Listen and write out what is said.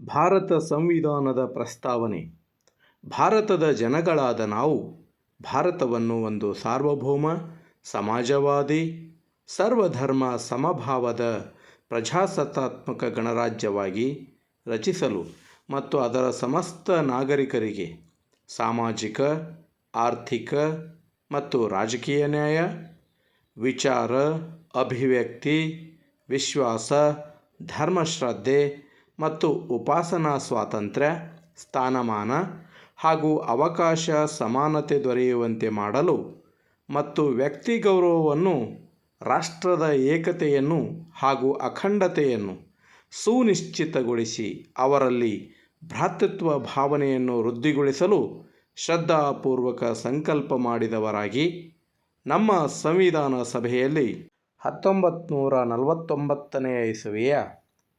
ಭಾರತ ಸಂವಿಧಾನದ ಪ್ರಸ್ತಾವನೆ. ಭಾರತದ ಜನಗಳಾದ ನಾವು ಭಾರತವನ್ನು ಒಂದು ಸಾರ್ವಭೌಮ, ಸಮಾಜವಾದಿ, ಸರ್ವಧರ್ಮ ಸಮಭಾವದ ಪ್ರಜಾಸತ್ತಾತ್ಮಕ ಗಣರಾಜ್ಯವಾಗಿ ರಚಿಸಲು ಮತ್ತು ಅದರ ಸಮಸ್ತ ನಾಗರಿಕರಿಗೆ ಸಾಮಾಜಿಕ, ಆರ್ಥಿಕ ಮತ್ತು ರಾಜಕೀಯ ನ್ಯಾಯ, ವಿಚಾರ, ಅಭಿವ್ಯಕ್ತಿ, ವಿಶ್ವಾಸ, ಧರ್ಮಶ್ರದ್ಧೆ ಮತ್ತು ಉಪಾಸನಾ ಸ್ವಾತಂತ್ರ್ಯ, ಸ್ಥಾನಮಾನ ಹಾಗೂ ಅವಕಾಶ ಸಮಾನತೆ ದೊರೆಯುವಂತೆ ಮಾಡಲು ಮತ್ತು ವ್ಯಕ್ತಿ ಗೌರವವನ್ನು, ರಾಷ್ಟ್ರದ ಏಕತೆಯನ್ನು ಹಾಗೂ ಅಖಂಡತೆಯನ್ನು ಸುನಿಶ್ಚಿತಗೊಳಿಸಿ ಅವರಲ್ಲಿ ಭ್ರಾತೃತ್ವ ಭಾವನೆಯನ್ನು ವೃದ್ಧಿಗೊಳಿಸಲು ಶ್ರದ್ಧಾಪೂರ್ವಕ ಸಂಕಲ್ಪ ಮಾಡಿದವರಾಗಿ ನಮ್ಮ ಸಂವಿಧಾನ ಸಭೆಯಲ್ಲಿ ಹತ್ತೊಂಬತ್ತು ನೂರ ನಲವತ್ತೊಂಬತ್ತನೆಯ ಇಸವಿಯ